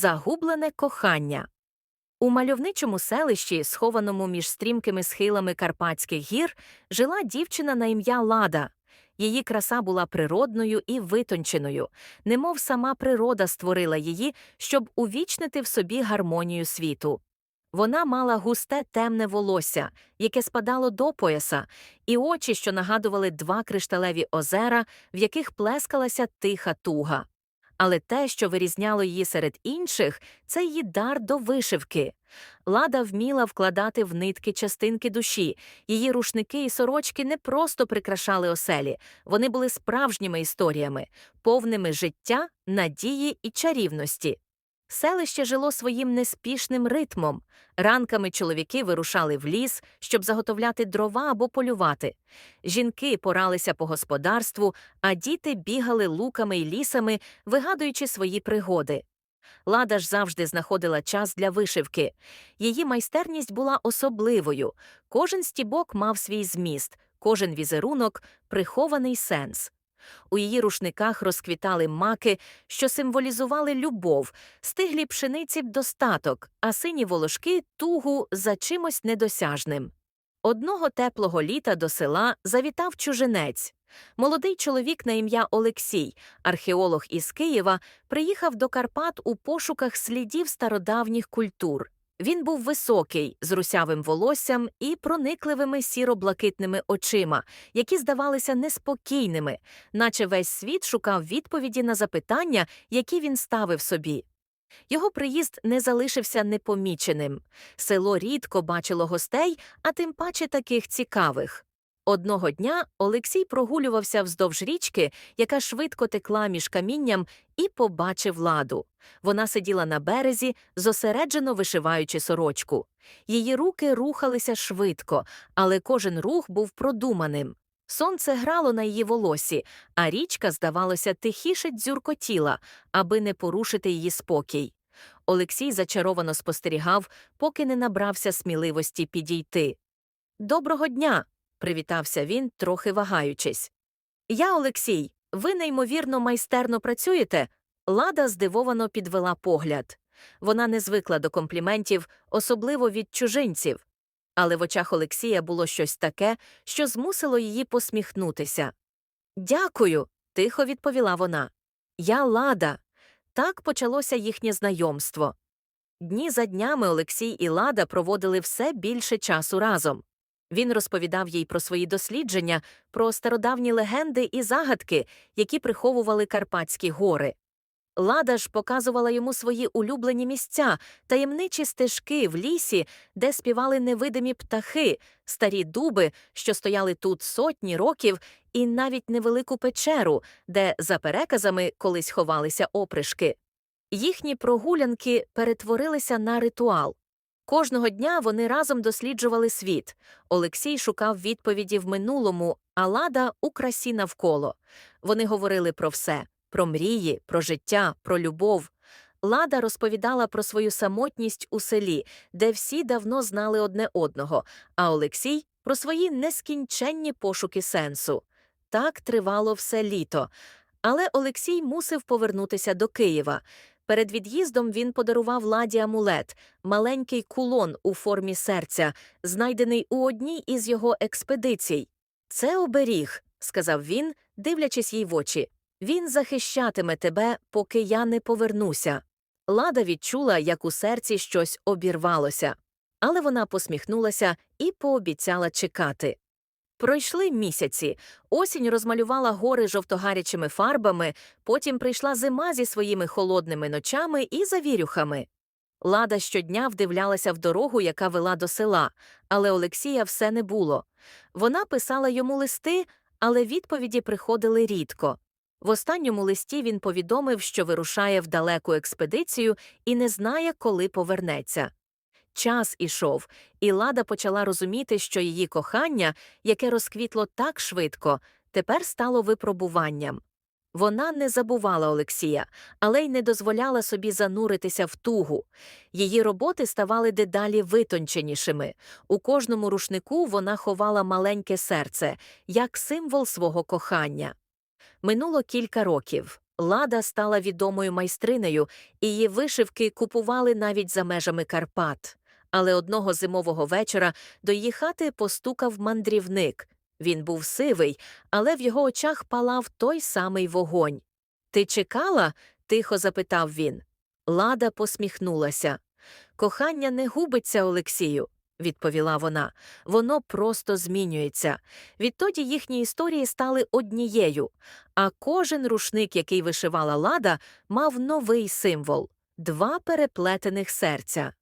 Загублене кохання. У мальовничому селищі, схованому між стрімкими схилами Карпатських гір, жила дівчина на ім'я Лада. Її краса була природною і витонченою, немов сама природа створила її, щоб увічнити в собі гармонію світу. Вона мала густе темне волосся, яке спадало до пояса, і очі, що нагадували два кришталеві озера, в яких плескалася тиха туга. Але те, що вирізняло її серед інших, це її дар до вишивки. Лада вміла вкладати в нитки частинки душі. Її рушники і сорочки не просто прикрашали оселі, вони були справжніми історіями, повними життя, надії і чарівності. Селище жило своїм неспішним ритмом. Ранками чоловіки вирушали в ліс, щоб заготовляти дрова або полювати. Жінки поралися по господарству, а діти бігали луками й лісами, вигадуючи свої пригоди. Лада ж завжди знаходила час для вишивки. Її майстерність була особливою. Кожен стібок мав свій зміст, кожен візерунок прихований сенс. У її рушниках розквітали маки, що символізували любов, стиглі пшениці достаток, а сині волошки тугу за чимось недосяжним. Одного теплого літа до села завітав чужинець. Молодий чоловік на ім'я Олексій, археолог із Києва, приїхав до Карпат у пошуках слідів стародавніх культур. Він був високий, з русявим волоссям і проникливими сіро-блакитними очима, які здавалися неспокійними, наче весь світ шукав відповіді на запитання, які він ставив собі. Його приїзд не залишився непоміченим. Село рідко бачило гостей, а тим паче таких цікавих. Одного дня Олексій прогулювався вздовж річки, яка швидко текла між камінням, і побачив ладу. Вона сиділа на березі, зосереджено вишиваючи сорочку. Її руки рухалися швидко, але кожен рух був продуманим. Сонце грало на її волосі, а річка, здавалося, тихіше дзюркотіла, аби не порушити її спокій. Олексій зачаровано спостерігав, поки не набрався сміливості підійти. Доброго дня! Привітався він, трохи вагаючись. Я Олексій, ви неймовірно майстерно працюєте. Лада здивовано підвела погляд. Вона не звикла до компліментів, особливо від чужинців. Але в очах Олексія було щось таке, що змусило її посміхнутися. Дякую, тихо відповіла вона. Я Лада. Так почалося їхнє знайомство. Дні за днями Олексій і Лада проводили все більше часу разом. Він розповідав їй про свої дослідження, про стародавні легенди і загадки, які приховували Карпатські гори. Лада ж показувала йому свої улюблені місця, таємничі стежки в лісі, де співали невидимі птахи, старі дуби, що стояли тут сотні років, і навіть невелику печеру, де, за переказами, колись ховалися опришки. Їхні прогулянки перетворилися на ритуал. Кожного дня вони разом досліджували світ. Олексій шукав відповіді в минулому, а лада у красі навколо. Вони говорили про все про мрії, про життя, про любов. Лада розповідала про свою самотність у селі, де всі давно знали одне одного, а Олексій про свої нескінченні пошуки сенсу. Так тривало все літо. Але Олексій мусив повернутися до Києва. Перед від'їздом він подарував ладі амулет, маленький кулон у формі серця, знайдений у одній із його експедицій. Це оберіг, сказав він, дивлячись їй в очі. Він захищатиме тебе, поки я не повернуся. Лада відчула, як у серці щось обірвалося, але вона посміхнулася і пообіцяла чекати. Пройшли місяці. Осінь розмалювала гори жовтогарячими фарбами, потім прийшла зима зі своїми холодними ночами і завірюхами. Лада щодня вдивлялася в дорогу, яка вела до села, але Олексія все не було. Вона писала йому листи, але відповіді приходили рідко. В останньому листі він повідомив, що вирушає в далеку експедицію і не знає, коли повернеться. Час ішов, і Лада почала розуміти, що її кохання, яке розквітло так швидко, тепер стало випробуванням. Вона не забувала Олексія, але й не дозволяла собі зануритися в тугу. Її роботи ставали дедалі витонченішими. У кожному рушнику вона ховала маленьке серце, як символ свого кохання. Минуло кілька років. Лада стала відомою майстринею, і її вишивки купували навіть за межами Карпат. Але одного зимового вечора до її хати постукав мандрівник. Він був сивий, але в його очах палав той самий вогонь. Ти чекала? тихо запитав він. Лада посміхнулася. Кохання не губиться, Олексію, відповіла вона. Воно просто змінюється. Відтоді їхні історії стали однією, а кожен рушник, який вишивала лада, мав новий символ два переплетених серця.